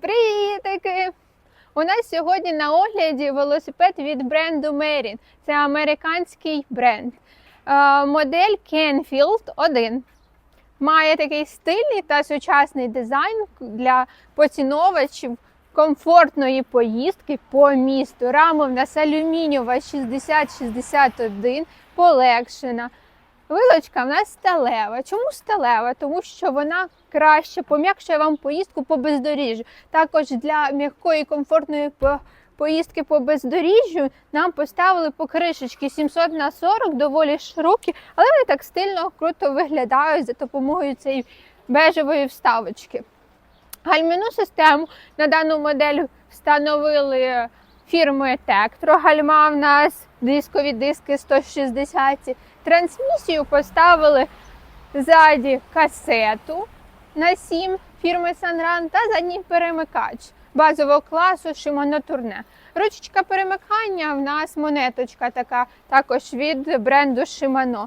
Привітики! У нас сьогодні на огляді велосипед від бренду Merin. Це американський бренд. Е, Модель Canfield 1. Має такий стильний та сучасний дизайн для поціновувачів комфортної поїздки по місту. Рама в нас алюмінієва 60-61, полегшена. Вилочка в нас сталева. Чому сталева? Тому що вона краще пом'якшує вам поїздку по бездоріжжю. Також для м'якої комфортної поїздки по бездоріжжю нам поставили покришечки 700 на 40, доволі широкі, але вони так стильно круто виглядають за допомогою цієї бежевої вставочки. Гальмівну систему на дану модель встановили фірми Tektro. Гальма в нас дискові диски 160. Трансмісію поставили ззаді касету на 7 фірми Sanran та задній перемикач базового класу Tourne. Ручечка перемикання в нас монеточка така, також від бренду Shimano.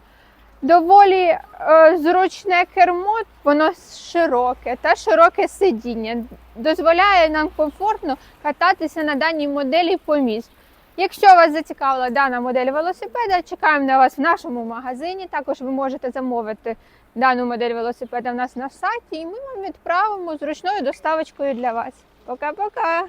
Доволі е, зручне кермо, воно широке та широке сидіння. Дозволяє нам комфортно кататися на даній моделі по місту. Якщо вас зацікавила дана модель велосипеда, чекаємо на вас в нашому магазині. Також ви можете замовити дану модель велосипеда в нас на сайті, і ми вам відправимо зручною доставочкою для вас. Пока-пока!